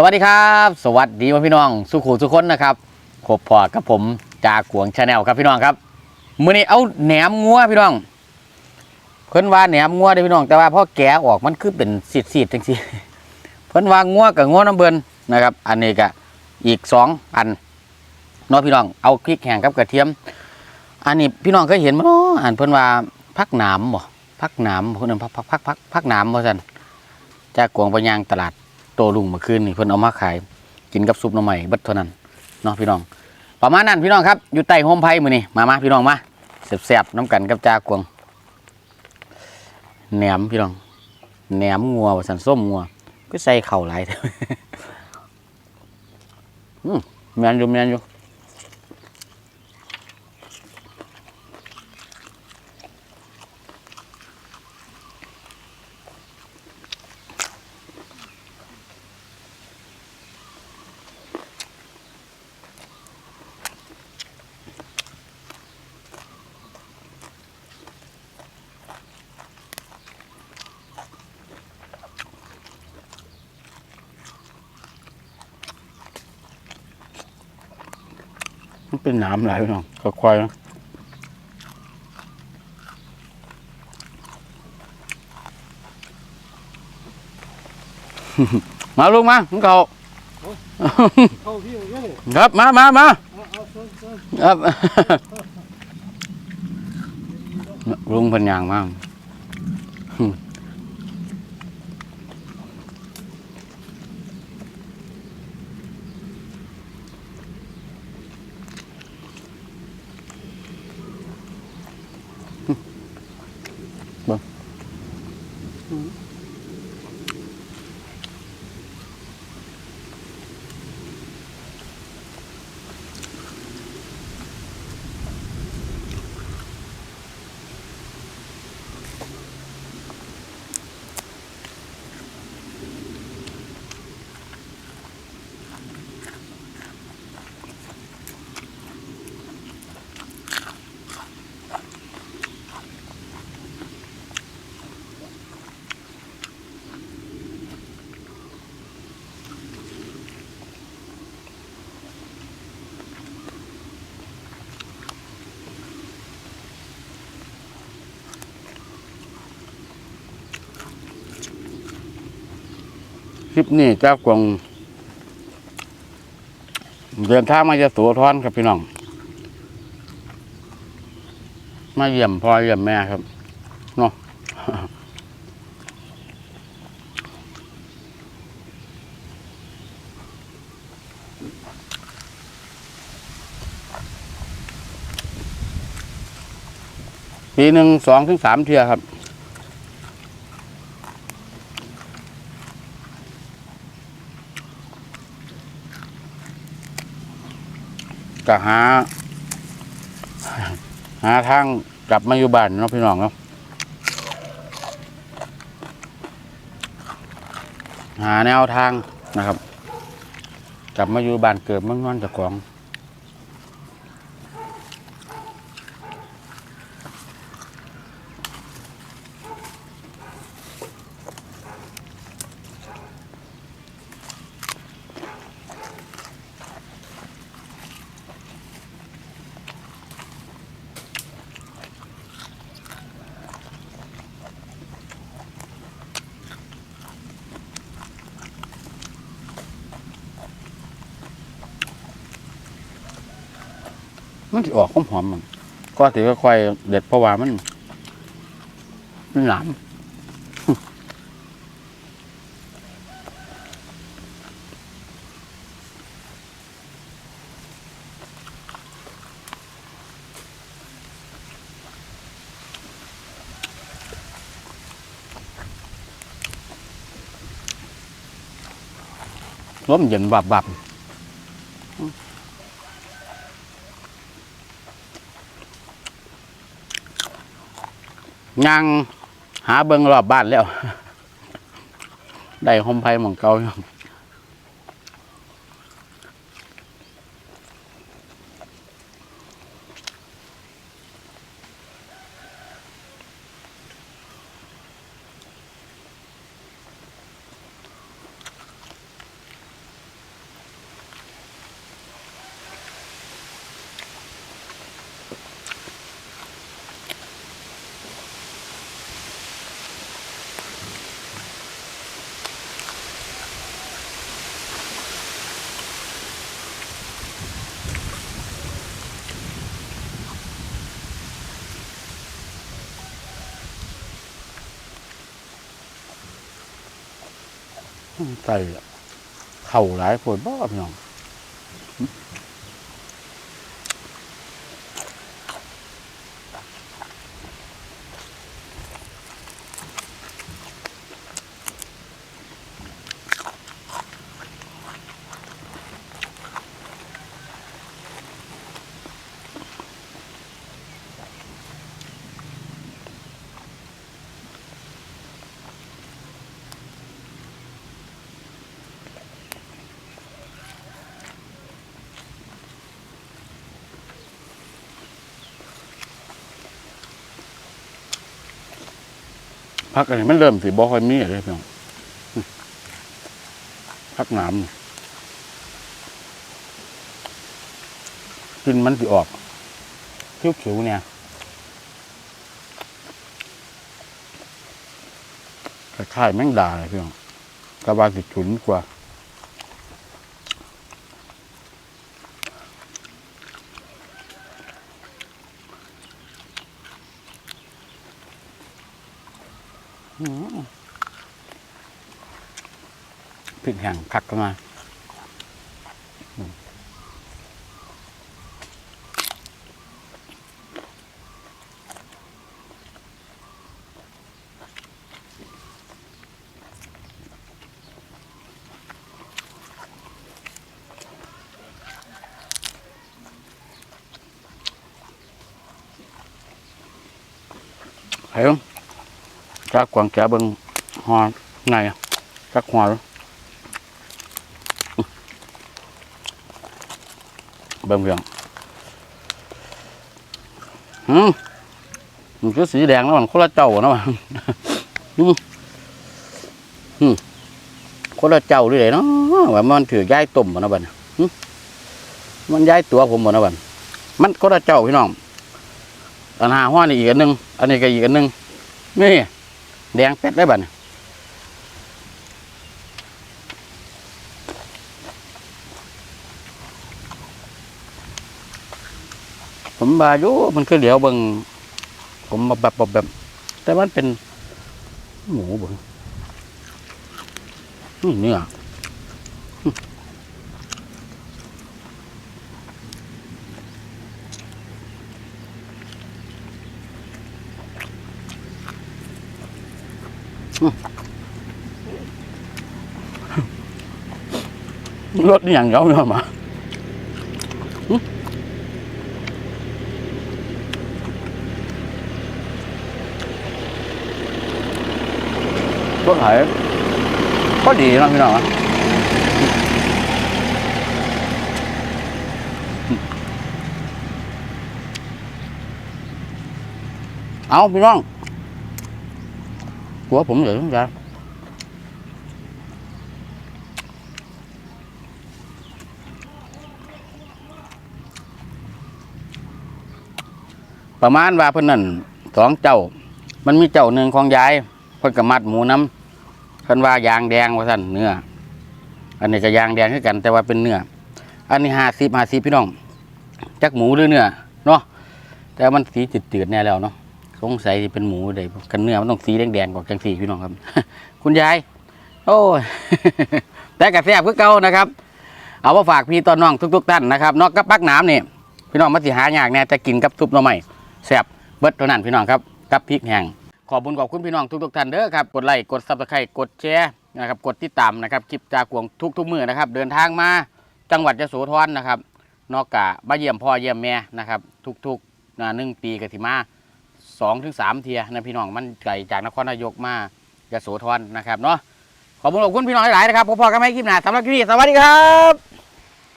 สวัสดีครับ สวัสดีพี่น้อง สุขุทุกคนนะครับขบพอกับผมจากกวงชาแนลครับพี่น้องครับมื้อนี้เอาแหนมงัวพี่น้องเพิ่นว่าแหนมงัวได้พี่น้องแต่ว่าพ่อแกออกมันคือเป็นสีดๆจังซี่เพิ่นว่างัวกับงัวน้ำเบินนะครับ อันนี้ก็อีกสองอันเนาะพี่น้องเอาพริกแห้งกับกระเทียม อันนี้พี่น้องเคยเห็นมั้ยอันเพิ่นว่าพักหนามบ่พักหนามเพิ่นพักพักพักพักพักหนามว่าซั่นจากกวงไปยางตลาด โตลุงเมื่อคืนนี่เพิ่นเอามาขาย กินกับซุปหน่อไม้เบัดเท่านั้นเนาะพี่น้อง ประมาณนั้นพี่น้องครับอยู่ใต้โฮมไพ่มื้อนี้มามาพี่น้องมาแซ่บๆน้ำกันกับจากวงแหนมพี่น้องแหนมงัวว่าสันส้มงัวก็ใส่เข่าหลายเด้ออืมแม่นอยู่แม่นอยู่ มันเป็นน้ำหลายพี่น้องก็ควายๆนะมาลุงมาของเขาเข้าพี่เอาเนี่ยครับมามามาเอาเอาเชิญเชิญครับลุงเพันยางมาก ลิปนี้เจ้ากวงเดินทางมาจะสัวทอนครับพี่น้อง มาเยี่ยมพ่อเยี่ยมแม่ครับเนาะปีหนึ่งสองถึงสามเทียครับ ก็หา หาทางกลับมาอยู่บ้านเนาะพี่น้องเนาะหาแนวทางนะครับ กลับมาอยู่บ้านเกิดมั่งนอนจากของ มันจะออกหอมๆมันก็ถือว่าค่อยเด็ดเพราะว่ามัน มันหนามลมเย็นบับบับ ยังหาเบิงรอบบ้านแล้ว ได้หอมไผ่หมองเก่าอยู่ ใส่เข่าหลายคนบ่พี่น้อง พักอันนี้มันเริ่มสีบอคอยมีเลยพี่น้องพักหนามกินมันสีออกคิ้วๆเนี่ยคล้ายแมงดาเลยพี่น้องกระบาสิฉุนกว่า พริกแห้งคักกันมาอืม เฮ้ยจากกวางแกเบิ้งหอไงซักหัวเด้อเบิ่งเพียงอืมมันคือสีแดงแล้วมันคนละเจ้านะมันอืมคนละเจ้าเลยเนาะว่ามันถือย่ายต้มบ่นะบัดน่ะหึมันย้ายตัวผมบ่นะบัดมันคนละเจ้าพี่น้องอันหาห้อนี่อีกอันหนึง อันนี้ก็อีกอันหนึงนี่ แดงเป็ดได้บัดน่ะผมบาอยู่มันคือเหลียวเบิงผมมาแบบแบบแบบ แต่มันเป็น หมูเบิงนี่เนื้อ รสนี่อย่างเดียวไม่เอามา có thể có gì đâu พี่น้องอะเอาพี่น้อง của ผม vậy không ra ประมาณว่าเพิ่นนั่นสองเจ้า มันมีเจ้าหนึ่งของยายเพิ่นก็มัดหมูน้ำเพิ่นว่ายางแดงว่าซั่นเนื้อ อันนี้ก็ยางแดงคือกัน แต่ว่าเป็นเนื้อ อันนี้ห้าสิบห้าสิบพี่น้อง จักหมูหรือเนื้อเนาะแต่มันสีจืดๆแน่แล้วเนาะ สงสัยสิเป็นหมูใดกันเนื้อมันต้องสีแดงๆกว่าจังสีพี่น้องครับ คุณยาย โอ้แต่กระแซบคือเก่านะครับ เอามาฝากพี่ตอนน้องทุกๆท่านนะครับนอกกับปักน้ำนี่พี่น้องมาสิหายากแน่แต่กินกับซุปหน่อไม้แซบเบิดเท่านั้นพี่น้องครับกับพริกแห้งขอบคุญขอบคุณพี่น้องทุกๆท่านเด้อครับกดไลค์กดซับสไครต์กดแชร์นะครับกดติดตามนะครับคลิปจากกวงทุกๆมือนะครับ เดินทางมาจังหวัดยโสธรนะครับ นอกกะมาเยี่ยมพ่อเยี่ยมแม่นะครับ ทุกๆหนึ่งปีกสิมา สองถึงสามเทียนะพี่น้องมันไก่จากนครนายกมายโสธรนะครับเนาะขอบคุณขอบคุณพี่น้องหลายๆนะครับพบกันใหม่คลิปหน้าสำหรับคลิปนี้สวัสดีครับ